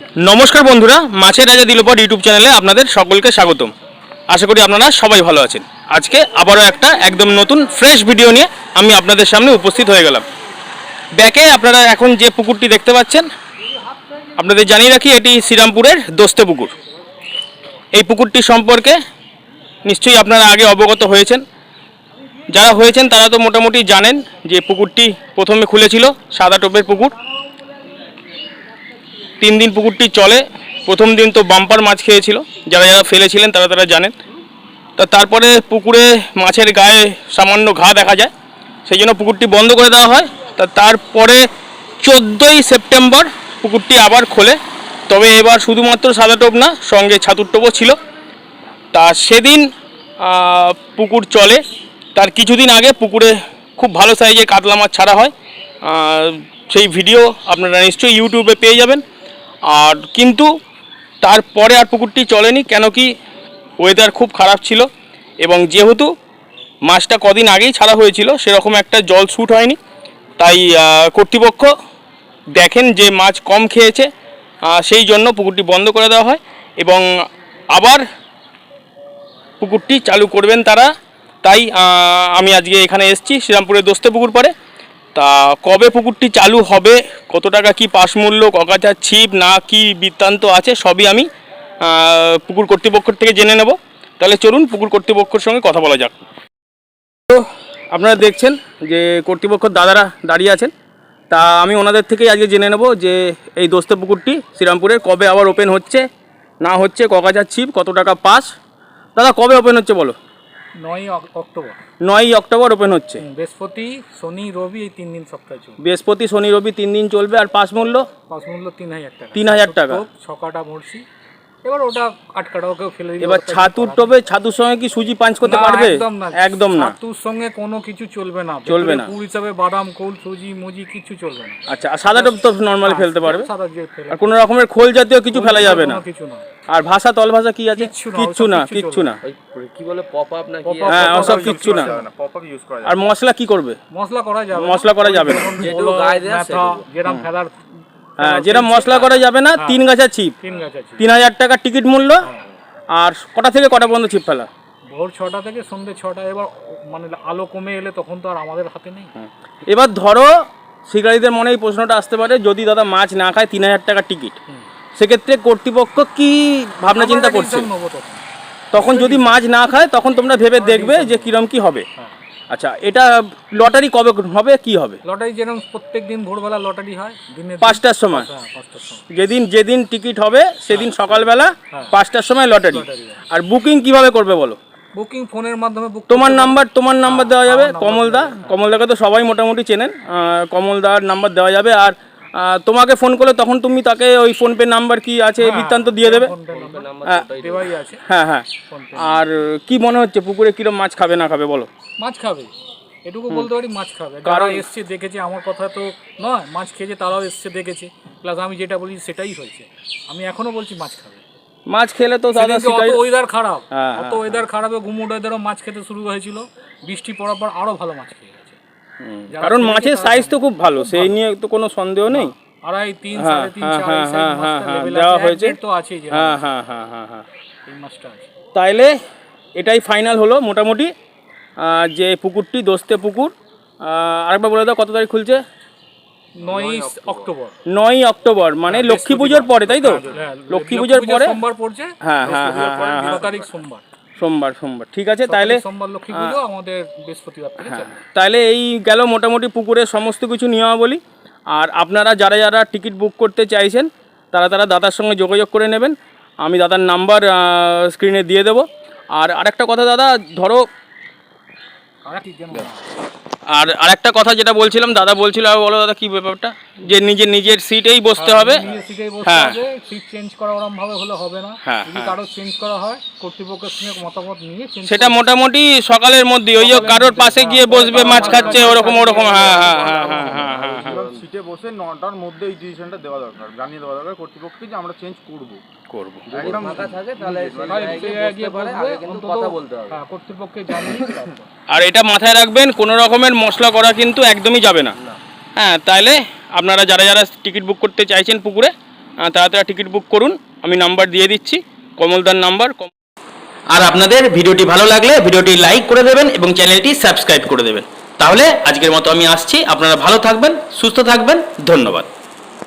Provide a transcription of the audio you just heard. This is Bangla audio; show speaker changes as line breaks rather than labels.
নমস্কার বন্ধুরা, মাছের রাজা দিলপর ইউটিউব চ্যানেলে আপনাদের সকলকে স্বাগতম। আশা করি আপনারা সবাই ভালো আছেন। আজকে আবারও একটা একদম নতুন ফ্রেশ ভিডিও নিয়ে আমি আপনাদের সামনে উপস্থিত হয়ে গেলাম। ব্যাকে আপনারা এখন যে পুকুরটি দেখতে পাচ্ছেন, আপনাদের জানিয়ে রাখি, এটি শ্রীরামপুরের দোস্তে পুকুর। এই পুকুরটি সম্পর্কে নিশ্চয়ই আপনারা আগে অবগত হয়েছেন। যারা হয়েছেন, তারা তো মোটামুটি জানেন যে পুকুরটি প্রথমে খুলেছিল সাদা টোপের পুকুর। তিন দিন পুকুরটি চলে। প্রথম দিন তো বাম্পার মাছ খেয়েছিল। যারা যারা ফেলেছিলেন তারা তারা জানেন। তা তারপরে পুকুরে মাছের গায়ে সামান্য ঘা দেখা যায়। সেই জন্য পুকুরটি বন্ধ করে দেওয়া হয়। তা তারপরে চোদ্দোই সেপ্টেম্বর পুকুরটি আবার খোলে। তবে এবার শুধুমাত্র সাদা টোপ না, সঙ্গে ছাতুর টোপও ছিল। তা সেদিন পুকুর চলে। তার কিছুদিন আগে পুকুরে খুব ভালো সাইজের কাতলা মাছ ছাড়া হয়। সেই ভিডিও আপনারা নিশ্চয়ই ইউটিউবে পেয়ে যাবেন। আর কিন্তু তারপরে আর পুকুরটি চলেনি, কেন কি ওয়েদার খুব খারাপ ছিল এবং যেহেতু মাছটা কদিন আগেই ছাড়া হয়েছিল, সেরকম একটা জল শ্যুট হয়নি। তাই কর্তৃপক্ষ দেখেন যে মাছ কম খেয়েছে সেই জন্য পুকুরটি বন্ধ করে দেওয়া হয় এবং আবার পুকুরটি চালু করবেন তারা। তাই আমি আজকে এখানে এসেছি, শ্রীরামপুরের দোস্তে পুকুর পরে তা কবে পুকুরটি চালু হবে? কত টাকা কি পাশ মূল্য? ককাচার ছিপ না কি বৃত্তান্ত আছে? সবই আমি পুকুর কর্তৃপক্ষের থেকে জেনে নেব। তাহলে চলুন পুকুর কর্তৃপক্ষের সঙ্গে কথা বলা যাক। তো আপনারা দেখছেন যে কর্তৃপক্ষ দাদারা দাঁড়িয়ে আছেন। তা আমি ওনাদের থেকেই আজকে জেনে নেব যে এই দোস্ত পুকুরটি শ্রীরামপুরের কবে আবার ওপেন হচ্ছে? না হচ্ছে ককাচার ছিপ কত টাকা পাস? দাদা, কবে ওপেন হচ্ছে বলো?
নয় অক্টোবর।
নয়ই অক্টোবর ওপেন হচ্ছে।
বৃহস্পতি শনি রবি এই তিন দিন সপ্তাহে চলবে।
বৃহস্পতি শনি রবি তিন দিন চলবে আর পাস মূল্য
পাঁচ মূল্য তিন হাজার টাকা।
তিন হাজার টাকা।
ছকাটা মরছি এবার ওটা কেউ ফেলে দিলে
এবার ছাতুর টোপে ছাতুর সঙ্গে কি সুজি পাঞ্চ করতে পারবে?
একদম না।
একদম না।
ছাতুর সঙ্গে কোনো কিছু চলবে না।
চলবে না।
পুর হিসাবে বাদাম কোল সুজি মুজি কিছু চলবে না।
আচ্ছা আর সাদা টোপ তো নর্মালি ফেলতে পারবে?
সাদা যে ফেলে।
আর কোনো রকমের খোল জাতীয় কিছু ফেলা যাবে না?
কিছু না।
আর ভাষা তল ভাষা কি আছে?
কিচ্ছু না,
কিচ্ছু না না।
কি বলে পপ আপ নাকি
Pop-up,
হ্যাঁ ওসব কিচ্ছু
করা
না।
যাবে
আর মশলা কি করবে?
মশলা করা যাবে না।
মশলা করা যাবে না।
গায়ে দেয়া
যেরকম ফেলার
হ্যাঁ যেটা মশলা করা যাবে না তিন গাছা ছিপ।
তিন গাছ আছে
তিন হাজার টাকা টিকিট মূল্য আর কটা থেকে কটা পর্যন্ত ছিপ ফেলা?
ভোর ছটা থেকে সন্ধ্যে ছটা এবার মানে আলো কমে এলে তখন তো আর আমাদের হাতে নেই।
এবার ধরো শিকারীদের মনে এই প্রশ্নটা আসতে পারে যদি দাদা মাছ না খায় তিন হাজার টাকা টিকিট সেক্ষেত্রে কর্তৃপক্ষ কি ভাবনা চিন্তা করছে?
তখন।
যদি মাছ না খায় তখন তোমরা ভেবে দেখবে যে কিরম কি হবে।
হ্যাঁ।
আচ্ছা এটা লটারি কবে হবে কি হবে?
লটারি যেরকম প্রত্যেক দিন ভোরবেলা লটারি হয় দিনে
পাঁচটার সময়?
হ্যাঁ
যেদিন যেদিন টিকিট হবে সেদিন সকালবেলা
হ্যাঁ।
পাঁচটার সময় লটারি। আর বুকিং কীভাবে করবে বলো?
বুকিং ফোনের মাধ্যমে বুক
তোমার নাম্বার তোমার নাম্বার দেওয়া যাবে কমলদা। কমলদাকে তো সবাই মোটামুটি চেনেন। কমলদার নাম্বার দেওয়া যাবে। আর তোমাকে ফোন করলে তখন তুমি তাকে ওই ফোনপে নাম্বার কি আছে বৃত্তান্ত দিয়ে দেবে? হ্যাঁ হ্যাঁ। হ্যাঁ আর কি মনে হচ্ছে পুকুরে কিরম মাছ খাবে না খাবে বলো?
মাছ খাবে। এটুকু বলতে পারি মাছ খাবে। যারা এসছে দেখেছে আমার কথা তো নয় মাছ খেয়েছে তারাও এসছে দেখেছে। প্লাস আমি যেটা বলি সেটাই হয়েছে। আমি এখনও বলছি মাছ খাবে।
মাছ খেলে তো দাদা
অত ওয়েদার খারাপ।
হ্যাঁ,
অত ওয়েদার খারাপে ঘুমুট ওয়েদারও মাছ খেতে শুরু হয়েছিল। বৃষ্টি পড়ার পর আরও ভালো মাছ খেয়ে
কারণ মাছের সাইজ তো খুব ভালো সেই নিয়ে তো কোনো সন্দেহ নেই।
আড়াই তিন
হ্যাঁ,
সাড়ে তিন
হ্যাঁ, হ্যাঁ, হ্যাঁ, হ্যাঁ, দেওয়া হয়েছে।
তো আছেই
হ্যাঁ হ্যাঁ হ্যাঁ হ্যাঁ হ্যাঁ। তাইলে এটাই ফাইনাল হলো মোটামুটি। যে পুকুরটি দোস্তে পুকুর। আরেকবার বলে দাও কত তারিখ খুলছে?
নয় অক্টোবর।
নয়ই অক্টোবর মানে লক্ষ্মী পুজোর পরে তাই তো?
হ্যাঁ,
লক্ষ্মী পুজোর পরে?
সোমবার পড়ছে।
হ্যাঁ, হ্যাঁ, হ্যাঁ, হ্যাঁ,
তারিখ সোমবার।
সোমবার সোমবার। ঠিক আছে তাহলে
সোমবার লক্ষ্মী পুজো আমাদের বৃহস্পতিবার
হ্যাঁ তাহলে এই গেল মোটামুটি পুকুরের সমস্ত কিছু নিয়মাবলী। আর আপনারা যারা যারা টিকিট বুক করতে চাইছেন তারা তারা দাদার সঙ্গে যোগাযোগ করে নেবেন। আমি দাদার নাম্বার স্ক্রিনে দিয়ে দেব। আর আরেকটা কথা দাদা ধরো
আর
আর আরেকটা কথা যেটা বলছিলাম দাদা বলছিল আর বলো দাদা কি ব্যাপারটা? যে নিজের নিজের সিটেই বসতে হবে।
নিজে সিটেই বসতে
হ্যাঁ।
হবে সিট চেঞ্জ করা ওরকম ভাবে হলে হবে না।
হ্যাঁ,
যদি
হ্যাঁ।
কারও চেঞ্জ করা হয় কর্তৃপক্ষের সঙ্গে মতামত নিয়ে
সেটা মোটামুটি সকালের মধ্যে ওই কারোর পাশে গিয়ে বসবে মাছ খাচ্ছে ওরকম ওরকম হ্যাঁ হ্যাঁ হ্যাঁ হ্যাঁ।
সিটে বসে নটার মধ্যে এই ডিসিশনটা দেওয়া দরকার জানিয়ে দেওয়া দরকার কর্তৃপক্ষকে যে আমরা চেঞ্জ করব।
করব।
একদম
হ্যাঁ, কর্তৃপক্ষকে
আর এটা মাথায় রাখবেন কোনো রকমের মশলা করা কিন্তু একদমই যাবে না। হ্যাঁ তাহলে আপনারা যারা যারা টিকিট বুক করতে চাইছেন পুকুরে তারা টিকিট বুক করুন আমি নাম্বার দিয়ে দিচ্ছি কমলদার নাম্বার আর আপনাদের ভিডিওটি ভালো লাগলে ভিডিওটি লাইক করে দেবেন এবং চ্যানেলটি সাবস্ক্রাইব করে দেবেন। তাহলে আজকের মতো আমি আসছি। আপনারা ভালো থাকবেন সুস্থ থাকবেন। ধন্যবাদ।